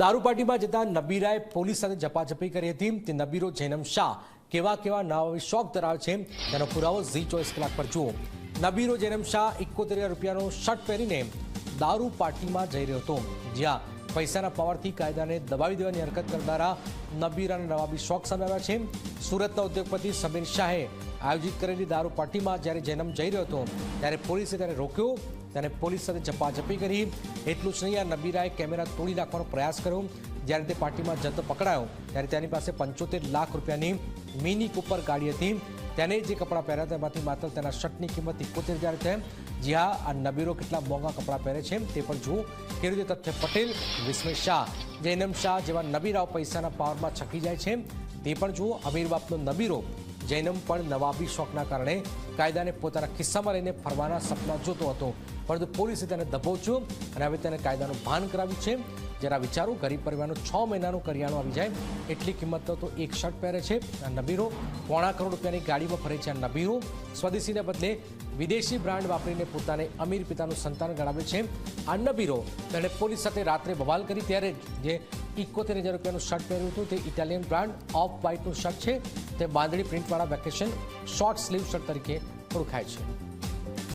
દારૂપાટીમાં જતા નબીરાએ પોલીસ સાથે ઝપાઝપી કરી હતી. તે નબીરો જૈનમ શાહ કેવા કેવા નવા શોખ ધરાવે છે તેનો પુરાવો ઝી ચોવીસ કલાક પર જુઓ. નબીરો જૈનમ શાહ એકોતેર રૂપિયાનો શર્ટ પહેરીને દારૂ પાર્ટીમાં જઈ રહ્યો હતો. જ્યાં પૈસાના પાવરથી કાયદાને દબાવી દેવાની હરકત કરનારા નબીરાના નવાબી શોખ સામે છે. સુરતના ઉદ્યોગપતિ સમીર શાહે આયોજિત કરેલી દારૂ પાર્ટીમાં જ્યારે જન્મ જઈ રહ્યો હતો, ત્યારે પોલીસે તેને રોક્યો. તેને પોલીસ સાથે ઝપાઝપી કરી. એટલું જ નહીં, આ નબીરાએ કેમેરા તોડી નાખવાનો પ્રયાસ કર્યો. જ્યારે તે પાર્ટીમાં જતો પકડાયો, ત્યારે તેની પાસે પંચોતેર લાખ રૂપિયાની મિની કુપર ગાડી હતી. તેને જે કપડાં પહેર્યા તેમાંથી માત્ર તેના શર્ટની કિંમત ઇકોતેર હજાર છે. જી હા, આ નબીરો કેટલા મોંઘા કપડાં પહેરે છે તે પણ જુઓ. કેવી રીતે તથ્ય પટેલ, વિસ્મય શાહ જૈનમ શાહ જેવા નબીરાઓ પૈસાના પાવરમાં છકી જાય છે તે પણ જુઓ. અમીર બાપનો નબીરો જૈનમ પણ નવાબી શોખના કારણે કાયદાને પોતાના ખિસ્સામાં લઈને ફરવાના સપના જોતો હતો. પરંતુ પોલીસે તેને દબોચ્યો અને હવે તેને કાયદાનું ભાન કરાવ્યું છે. જરા વિચારો, ગરીબ પરિવારનું છ મહિનાનું કરિયાણું આવી જાય, એટલી કિંમતનો તો એક શર્ટ પહેરે છે આ નબીરો. પોણા કરોડ રૂપિયાની ગાડીમાં ફરે છે આ નબીરો. સ્વદેશીને બદલે વિદેશી બ્રાન્ડ વાપરીને પોતાને અમીર પિતાનું સંતાન ગણાવે છે આ નબીરો. તેણે પોલીસ સાથે રાત્રે બવાલ કરી ત્યારે જે ઇકોતેર હજાર રૂપિયાનું શર્ટ પહેર્યું હતું. તે ઇટાલિયન બ્રાન્ડ ઓફ વ્હાઇટનું શર્ટ છે. તે બાંધણી પ્રિન્ટવાળા વેકેશન, શોર્ટ સ્લીવ શર્ટ તરીકે ઓળખાય છે.